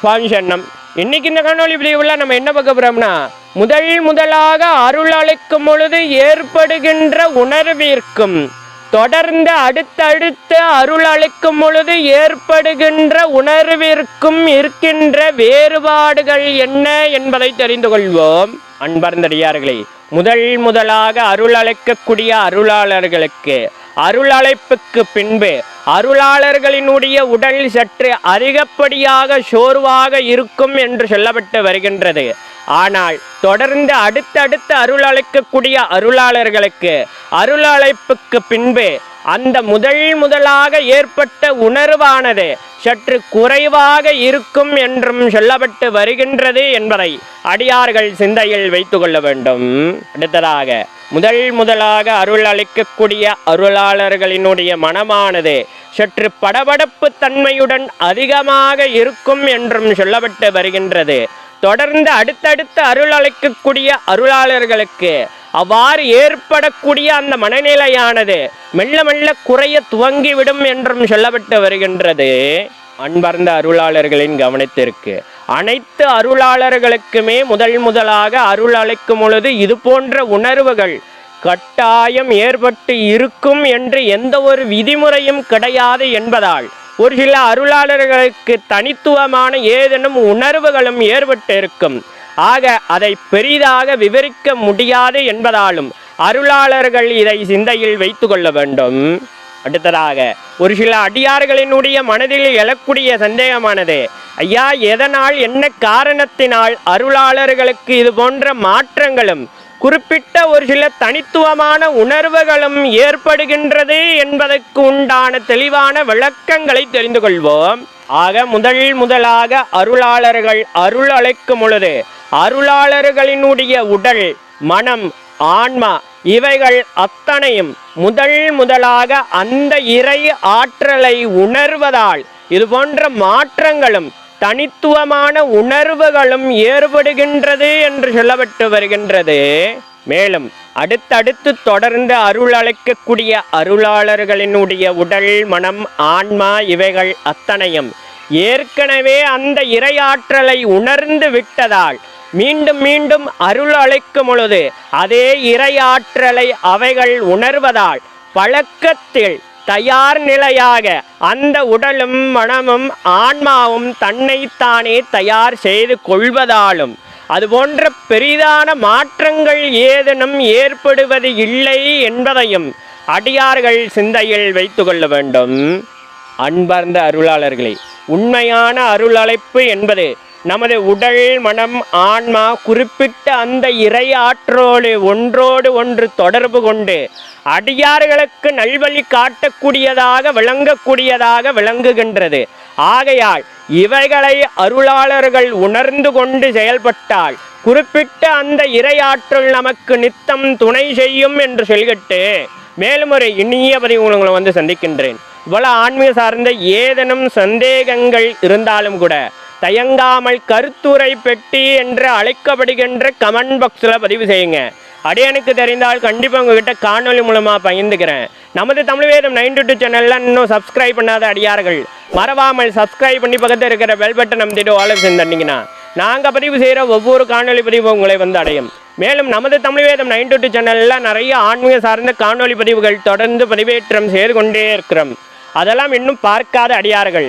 சுவாமி சரணம் இன்னைக்கு இந்த காணொலி பதிவுல நம்ம என்ன பார்க்க போறோம்னா முதல் முதலாக அருள் அளிக்கும் பொழுது ஏற்படுகின்ற உணர்விற்கும் தொடர்ந்து அடுத்தடுத்து அருள் அளிக்கும் பொழுது ஏற்படுகின்ற உணர்விற்கும் இருக்கின்ற வேறுபாடுகள் என்ன என்பதை தெரிந்து கொள்வோம். அன்பர்ந்தடியார்களே முதல் முதலாக அருள் அழைக்கக்கூடிய அருளாளர்களுக்கு அருள் அழைப்புக்கு பின்பு அருளாளர்களினுடைய உடல் சற்று அதிகப்படியாக சோர்வாக இருக்கும் என்று சொல்லப்பட்டு வருகின்றது. ஆனால் தொடர்ந்து அடுத்தடுத்து அருள் அழைக்கக்கூடிய அருளாளர்களுக்கு அருள் அழைப்புக்கு பின்பு அந்த முதல் முதலாக ஏற்பட்ட உணர்வானது சற்று குறைவாக இருக்கும் என்றும் சொல்லப்பட்டு வருகின்றது என்பதை அடியார்கள் சிந்தையில் வைத்து கொள்ள வேண்டும். அடுத்ததாக முதல் முதலாக அருள் அளிக்கக்கூடிய அருளாளர்களினுடைய மனமானது சற்று படபடப்பு தன்மையுடன் அதிகமாக இருக்கும் என்றும் சொல்லப்பட்டு வருகின்றது. தொடர்ந்து அடுத்தடுத்து அருள் அளிக்கக்கூடிய அருளாளர்களுக்கு அவ்வாறு ஏற்படக்கூடிய அந்த மனநிலையானது மெல்ல மெல்ல குறைய துவங்கிவிடும் என்றும் சொல்லப்பட்டு வருகின்றது. அன்பர்ந்த அருளாளர்களின் கவனத்திற்கு. அனைத்து அருளாளர்களுக்குமே முதல் முதலாக அருள் அழைக்கும் பொழுது இது போன்ற உணர்வுகள் கட்டாயம் ஏற்பட்டு இருக்கும் என்று எந்த ஒரு விதிமுறையும் கிடையாது என்பதால் ஒரு சில அருளாளர்களுக்கு தனித்துவமான ஏதேனும் உணர்வுகளும் ஏற்பட்டு இருக்கும் ஆக அதை பெரிதாக விவரிக்க முடியாது என்பதாலும் அருளாளர்கள் இதை சிந்தையில் வைத்து கொள்ள வேண்டும். அடுத்ததாக ஒரு சில அடியார்களினுடைய மனதில் எழக்கூடிய சந்தேகமானது ஐயா எதனால் என்ன காரணத்தினால் அருளாளர்களுக்கு இது போன்ற மாற்றங்களும் குறிப்பிட்ட ஒரு சில தனித்துவமான உணர்வுகளும் ஏற்படுகின்றது என்பதற்கு உண்டான தெளிவான விளக்கங்களை தெரிந்து கொள்வோம். ஆக முதல் முதலாக அருளாளர்கள் அருள் அழைக்கும் பொழுது அருளாளர்களினுடைய உடல் மனம் ஆன்மா இவைகள் அத்தனையும் முதல் முதலாக அந்த இறை ஆற்றலை உணர்வதால் இது போன்ற மாற்றங்களும் தனித்துவமான உணர்வுகளும் ஏற்படுகின்றது என்று சொல்லப்பட்டு வருகின்றது. மேலும் அடுத்தடுத்து தொடர்ந்து அருள் அழைக்கக்கூடிய அருளாளர்களினுடைய உடல் மனம் ஆன்மா இவைகள் அத்தனையும் ஏற்கனவே அந்த இறையாற்றலை உணர்ந்து விட்டதால் மீண்டும் மீண்டும் அருள் அழைக்கும் பொழுது அதே இறையாற்றலை அவைகள் உணர்வதால் பழக்கத்தில் தயார் நிலையாக அந்த உடலும் மனமும் ஆன்மாவும் தன்னைத்தானே தயார் செய்து கொள்வதாலும் அதுபோன்ற பெரிதான மாற்றங்கள் ஏதேனும் ஏற்படுவது இல்லை என்பதையும் அடியார்கள் சிந்தையில் வைத்து கொள்ள வேண்டும். அன்பார்ந்த அருளாளர்களே உண்மையான அருள் அழைப்பு என்பது நமது உடல் மனம் ஆன்மா குறிப்பிட்ட அந்த இறை ஆற்றோடு ஒன்றோடு ஒன்று தொடர்பு கொண்டு அடியார்களுக்கு நல்வழி காட்டக்கூடியதாக விளங்கக்கூடியதாக விளங்குகின்றது. ஆகையால் இவைகளை அருளாளர்கள் உணர்ந்து கொண்டு செயல்பட்டால் குறிப்பிட்ட அந்த இறையாற்றல் நமக்கு நித்தம் துணை செய்யும் என்று சொல்கிட்டு மேலும் ஒரு இனிய பதிவு உங்களை வந்து சந்திக்கின்றேன். இவ்வளவு ஆன்மீக சார்ந்த ஏதேனும் சந்தேகங்கள் இருந்தாலும் கூட தயங்காமல் கருத்துரை பெட்டி என்று அழைக்கப்படுகின்ற கமெண்ட் பாக்ஸில் பதிவு செய்யுங்க. அடியனுக்கு தெரிந்தால் கண்டிப்பாக உங்ககிட்ட காணொலி மூலமாக பகிர்ந்துக்கிறேன். நமது தமிழ் வேதம் நைன்டி டூ சேனலில் இன்னும் சப்ஸ்கிரைப் பண்ணாத அடியார்கள் மறவாமல் சப்ஸ்கிரைப் பண்ணி பக்கத்தில் இருக்கிற பெல் பட்டன் நம்பிட்டு ஆலோசனை தண்டிங்கன்னா நாங்கள் பதிவு செய்கிற ஒவ்வொரு காணொலி பதிவும் உங்களை வந்து அடையும். மேலும் நமது தமிழ் வேதம் நைன் டூ சேனலில் நிறைய ஆன்மீக சார்ந்த காணொலி பதிவுகள் தொடர்ந்து பதிவேற்றம் செய்து கொண்டே இருக்கிறோம். அதெல்லாம் இன்னும் பார்க்காத அடியார்கள்